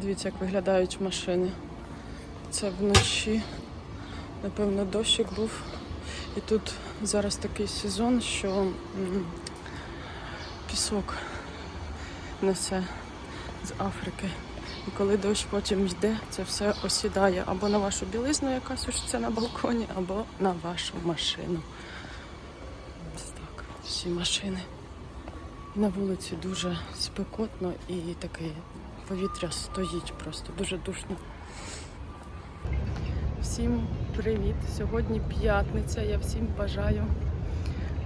Дивіться, як виглядають машини. Це вночі. Напевно, дощик був. І тут зараз такий сезон, що пісок несе з Африки. І коли дощ потім йде, це все осідає або на вашу білизну, яка сушиться на балконі, або на вашу машину. Ось так, всі машини. На вулиці дуже спекотно і таке повітря стоїть просто дуже душно. Всім привіт! Сьогодні п'ятниця. Я всім бажаю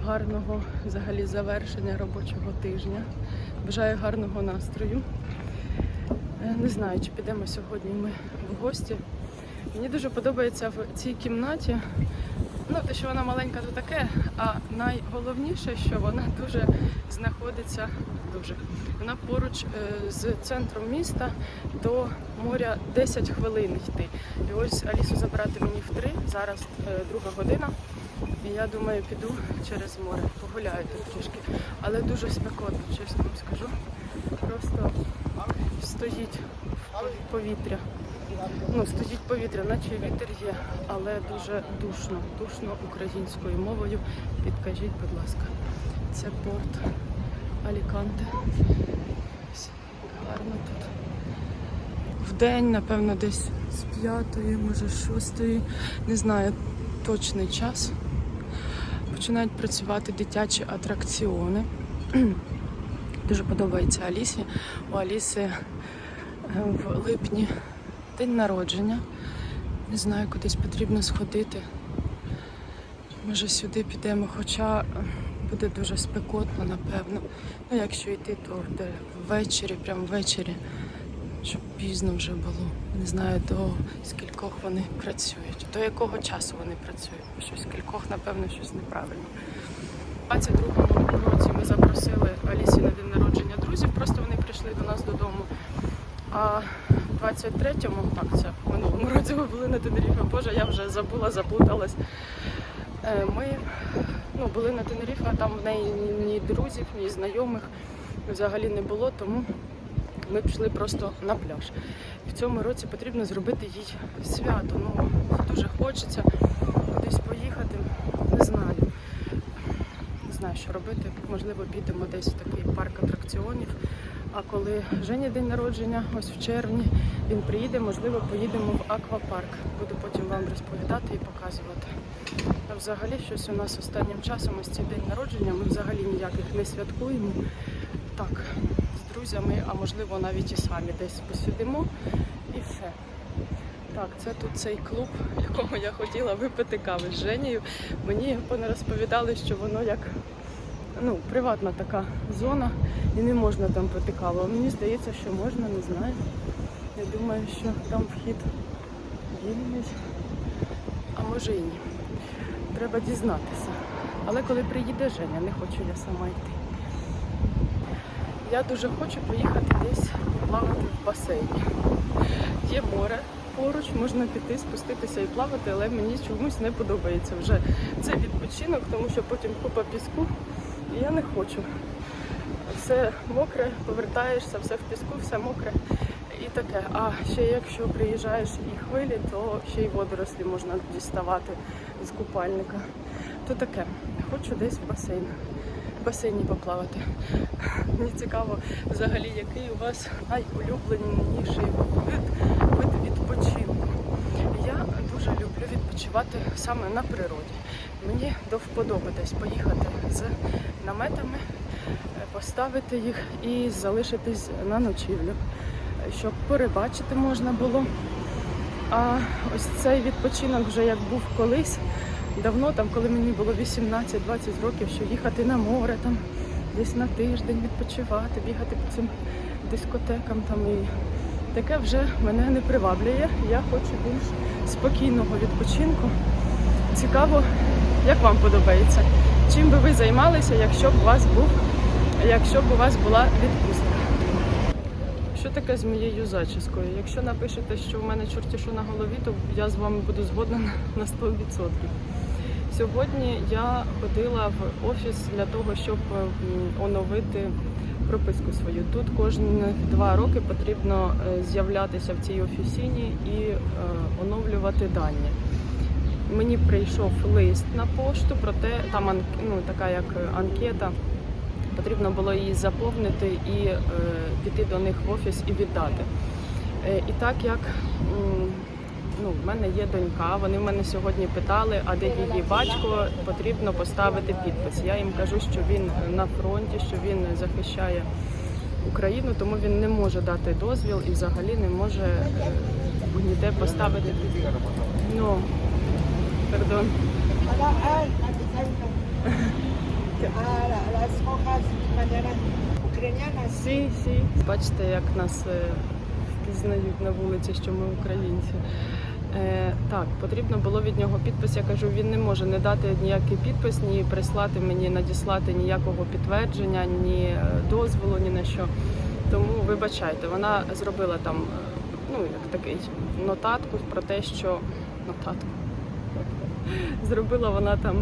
гарного взагалі завершення робочого тижня. Бажаю гарного настрою. Е, Не знаю, чи підемо сьогодні ми в гості. Мені дуже подобається в цій кімнаті. Ну, те, що вона маленька, то таке, а найголовніше, що вона дуже знаходиться дуже. Вона поруч е, з центром міста до моря 10 хвилин йти. І ось Алісу забрати мені в три, зараз е, друга година. І я думаю, піду через море, погуляю тут трішки. Але дуже спекотно, чесно вам скажу. Просто стоїть повітря. Ну, стоїть повітря, наче вітер є, але дуже душно, душно українською мовою. Підкажіть, будь ласка, це порт Аліканте. Гарно тут. В день, напевно, десь з п'ятої, може з шостої, не знаю точний час. Починають працювати дитячі атракціони. Дуже подобається Алісі. У Аліси е, в липні день народження. Не знаю, кудись потрібно сходити. Може сюди підемо, хоча буде дуже спекотно, напевно. Ну, якщо йти, то де ввечері, прямо ввечері, щоб пізно вже було. Не знаю, до скількох вони працюють, до якого часу вони працюють. Щось кількох, напевно, щось неправильно. У 22-му році ми запросили Алісі на день народження друзів, просто вони прийшли до нас додому. А в 23-му, так, це в минулому році ми були на Тенеріфе, Боже, я вже забула, заплуталась. Е, Ми ну, були на Тенеріфе, а там в неї ні, друзів, ні знайомих взагалі не було, тому ми пішли просто на пляж. В цьому році потрібно зробити їй свято. Ну, дуже хочеться кудись поїхати, не знаю. Не знаю, що робити. Можливо, підемо десь в такий парк атракціонів. А коли Жені день народження, ось в червні, він приїде, можливо, поїдемо в аквапарк. Буду потім вам розповідати і показувати. А взагалі щось у нас останнім часом ось цей день народження. Ми взагалі ніяких не святкуємо. Так, з друзями, а можливо навіть і самі десь посидимо і все. Так, це тут цей клуб, в якому я хотіла випити кави з Женєю. Мені вони розповідали, що воно як ну, приватна така зона і не можна там пити каву. Мені здається, що можна, не знаю. Я думаю, що там вхід вільний, а може і ні. Треба дізнатися. Але коли приїде Женя, не хочу я сама йти. Я дуже хочу поїхати десь плавати в басейні. Є море поруч, можна піти, спуститися і плавати, але мені чомусь не подобається вже це відпочинок, тому що потім купа піску, я не хочу. Все мокре, повертаєшся, все в піску, все мокре і таке. А ще якщо приїжджаєш і хвилі, то ще й водорослі можна діставати з купальника. То таке. Хочу десь в басейн. В басейні поплавати. Мені цікаво, взагалі, який у вас найулюбленіший вид, вид відпочинку. Я дуже люблю відпочивати саме на природі. Мені до вподоби десь поїхати з наметами, е, поставити їх і залишитись на ночівлю, е, щоб перебачити можна було. А ось цей відпочинок вже як був колись, давно, там, коли мені було 18-20 років, що їхати на море, там десь на тиждень відпочивати, бігати по цим дискотекам там і таке вже мене не приваблює. Я хочу більш спокійного відпочинку. Цікаво, як вам подобається? Чим би ви займалися, якщо б у вас був, якщо б у вас була відпустка? Що таке з моєю зачіскою? Якщо напишете, що в мене чортішу на голові, то я з вами буду згодна на 100%. Сьогодні я ходила в офіс для того, щоб оновити прописку свою. Тут кожних два роки потрібно е, з'являтися в цій офісіні і е, оновлювати дані. Мені прийшов лист на пошту, проте там ну, така як анкета. Потрібно було її заповнити і е, піти до них в офіс і віддати. Е, і так як ну, в мене є донька, вони мене сьогодні питали, а де її батько, потрібно поставити підпис. Я їм кажу, що він на фронті, що він захищає Україну, тому він не може дати дозвіл і взагалі не може е, ніде поставити підпис. Ну, perdón. Hola, ah, ah, la- las hojas mañana ucranianas. Сі, сі. Бачите, як нас е, впізнають на вулиці, що ми українці. Е, так, потрібно було від нього підпис. Я кажу, він не може не дати ніякий підпис, ні прислати мені, надіслати ніякого підтвердження, ні е, дозволу, ні на що. Тому вибачайте, вона зробила там е, ну, як такий нотатку про те, що нотатку. Зробила вона там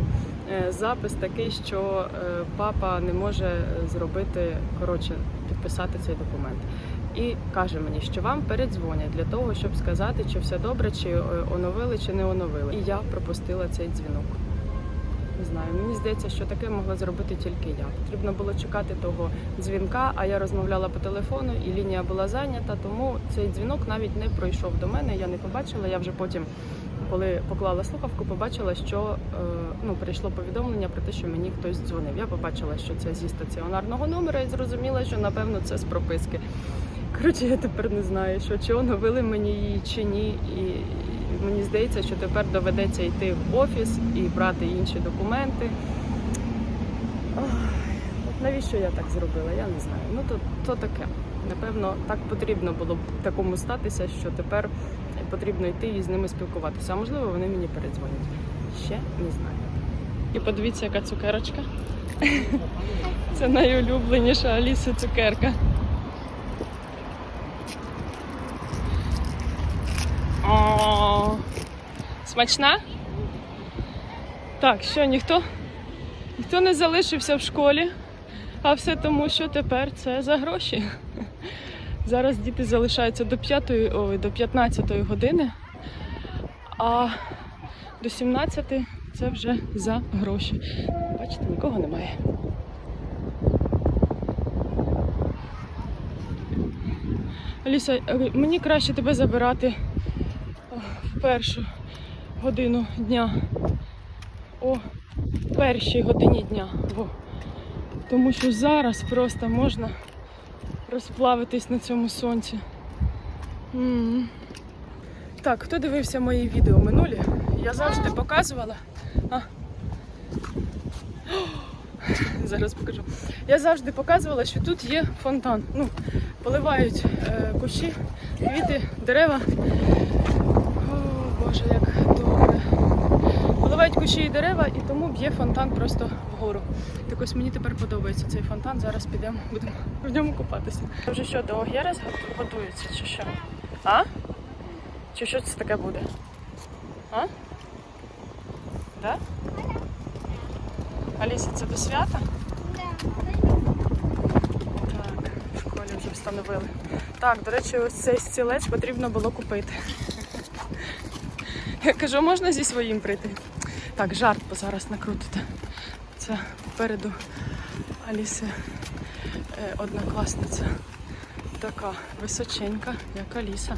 е, запис такий, що е, папа не може зробити, коротше, підписати цей документ. І каже мені, що вам передзвонять для того, щоб сказати, чи все добре, чи е, оновили, чи не оновили. І я пропустила цей дзвінок. Не знаю, мені здається, що таке могла зробити тільки я. Потрібно було чекати того дзвінка, а я розмовляла по телефону, і лінія була зайнята, тому цей дзвінок навіть не пройшов до мене. Я не побачила. Я вже потім, коли поклала слухавку, побачила, що е, ну прийшло повідомлення про те, що мені хтось дзвонив. Я побачила, що це зі стаціонарного номера, і зрозуміла, що напевно це з прописки. Коротше, я тепер не знаю, що чи оновили мені її чи ні. І мені здається, що тепер доведеться йти в офіс і брати інші документи. От навіщо я так зробила? Я не знаю. Ну то, то таке. Напевно, так потрібно було б такому статися, що тепер потрібно йти і з ними спілкуватися. А можливо, вони мені передзвонять. Ще не знаю. І подивіться, яка цукерочка. Це найулюбленіша Аліси цукерка. О, смачна? Так, що ніхто? Ніхто не залишився в школі, а все тому, що тепер це за гроші. Зараз діти залишаються до 5, ой, до 15 години, а до 17 це вже за гроші. Бачите, нікого немає. Аліса, е, мені краще тебе забирати в першу годину дня. О першій годині дня. Тому що зараз просто можна розплавитись на цьому сонці. М. Так, хто дивився мої відео минулі? Я завжди показувала. А. Зараз покажу. Я завжди показувала, що тут є фонтан. Ну, поливають е, кущі, квіти, дерева. О, Боже, як добре. Поливають кущі і дерева, і тому б'є фонтан просто вгору. Так ось мені тепер подобається цей фонтан. Зараз підемо, будемо в ньому купатися. Вже що, до Огєрес готується чи що? А? Чи що це таке буде? А? Да? Аліса, це до свята? Так, в школі вже встановили. Так, до речі, ось цей стілець потрібно було купити. Я кажу, можна зі своїм прийти? Так, жарт бо зараз накрутите. Це попереду Аліси е, однокласниця. Така височенька, як Аліса,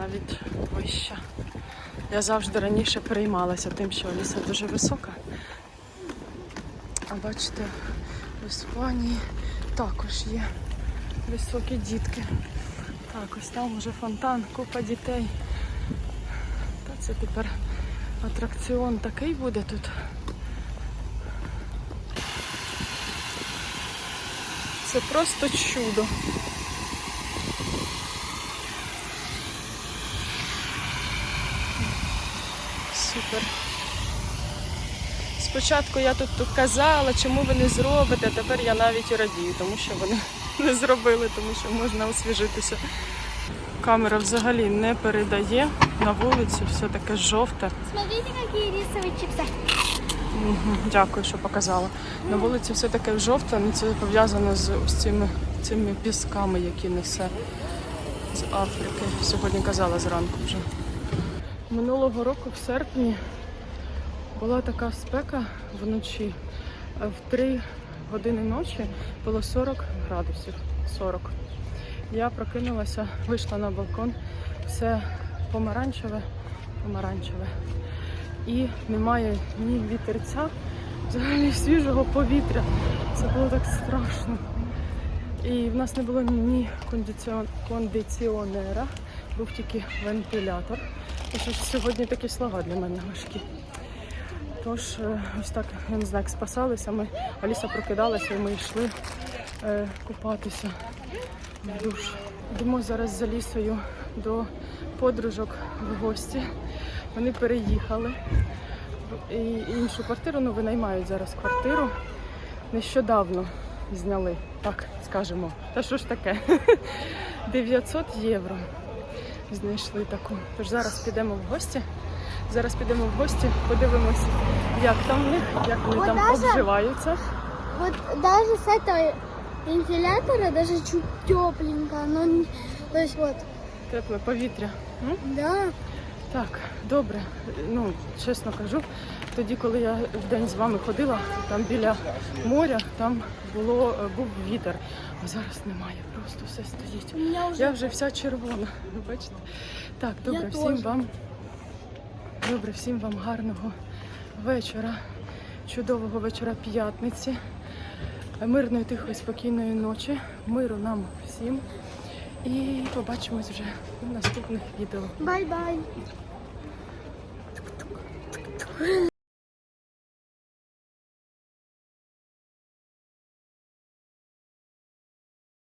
навіть вища. Я завжди раніше переймалася тим, що Аліса дуже висока. А бачите, в Іспанії також є високі дітки. Так, ось там уже фонтан, купа дітей. Та це тепер атракціон такий буде тут. Це просто чудо. Супер. Спочатку я тут казала, чому ви не зробите, тепер я навіть радію, тому що вони не зробили, тому що можна освіжитися. Камера взагалі не передає на вулиці, все таке жовте. Смотрите, рисовые чипсы. Мгм, Дякую, що показала. На вулиці все таке жовте, ну це пов'язано з ось цими цими пісками, які несе з Африки. Сьогодні казала зранку вже. Минулого року в серпні була така спека вночі. В 3 години ночі було 40 градусів. 40. Я прокинулася, вийшла на балкон, все помаранчеве, помаранчеве. І немає ні вітерця, взагалі свіжого повітря. Це було так страшно. І в нас не було ні кондиціонера, був тільки вентилятор. І що сьогодні такі слова для мене важкі. Тож, е, ось так, я не знаю, як спасалися. Ми Аліса прокидалася і ми йшли е, купатися душ. Йдемо зараз за лісою до подружок в гості. Вони переїхали і іншу квартиру, ну винаймають зараз квартиру. Нещодавно зняли, так скажемо. Та що ж таке? 900 євро знайшли таку. Тож зараз підемо в гості. Зараз підемо в гості, подивимось, як там в них, як вони там обживаються. Вот даже с этого вентилятора даже чуть тепленько. Но, не- то есть вот, Тепле повітря. М? да. Так, добре. Ну, чесно кажу, тоді, коли я в день з вами ходила, там біля моря, там було, е, був вітер, а зараз немає, просто все стоїть. У уже Я вже вся червона, ви бачите? Так, добре, Я всім теж. вам. Добре, всім вам гарного вечора, чудового вечора п'ятниці, мирної, тихої, спокійної ночі, миру нам всім. І побачимось вже в наступних відео. бай-бай.